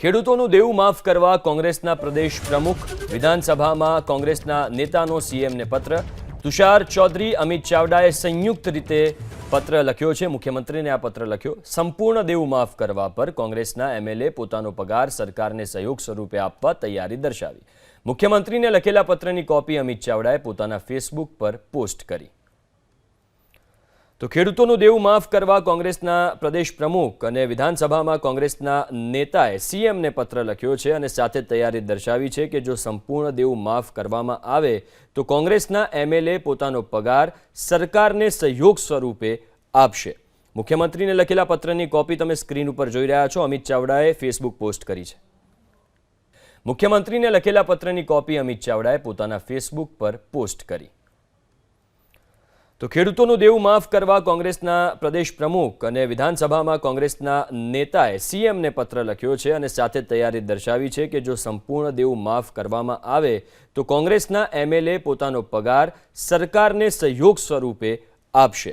ખેડૂતોનું દેવું માફ કરવા કોંગ્રેસના પ્રદેશ પ્રમુખ, વિધાનસભામાં કોંગ્રેસના નેતાનો સીએમને પત્ર. તુષાર ચૌધરી અમિત ચાવડાએ સંયુક્ત રીતે પત્ર લખ્યો છે. મુખ્યમંત્રીને આ પત્ર લખ્યો. સંપૂર્ણ દેવું માફ કરવા પર કોંગ્રેસના એમએલએ પોતાનો પગાર સરકારને સહયોગ સ્વરૂપે આપવા તૈયારી દર્શાવી. મુખ્યમંત્રીને લખેલા પત્રની કોપી અમિત ચાવડાએ પોતાના ફેસબુક પર પોસ્ટ કરી. તો ખેડૂતોનું દેવું માફ કરવા કોંગ્રેસના પ્રદેશ પ્રમુખ અને વિધાનસભામાં કોંગ્રેસના નેતાએ સીએમને પત્ર લખ્યો છે અને સાથે તૈયારી દર્શાવી છે કે જો સંપૂર્ણ દેવું માફ કરવામાં આવે તો કોંગ્રેસના એમએલએ પોતાનો પગાર સરકારને સહયોગ સ્વરૂપે આપશે. મુખ્યમંત્રીને લખેલા પત્રની કોપી તમે સ્ક્રીન ઉપર જોઈ રહ્યા છો. અમિત ચાવડાએ ફેસબુક પોસ્ટ કરી છે. મુખ્યમંત્રીને લખેલા પત્રની કોપી અમિત ચાવડાએ પોતાના ફેસબુક પર પોસ્ટ કરી. તો ખેડૂતોનું દેવું માફ કરવા કોંગ્રેસના પ્રદેશ પ્રમુખ અને વિધાનસભામાં કોંગ્રેસના નેતાએ સીએમને પત્ર લખ્યો છે અને સાથે તૈયારી દર્શાવી છે કે જો સંપૂર્ણ દેવું માફ કરવામાં આવે તો કોંગ્રેસના એમએલએ પોતાનો પગાર સરકારને સહયોગ સ્વરૂપે આપશે.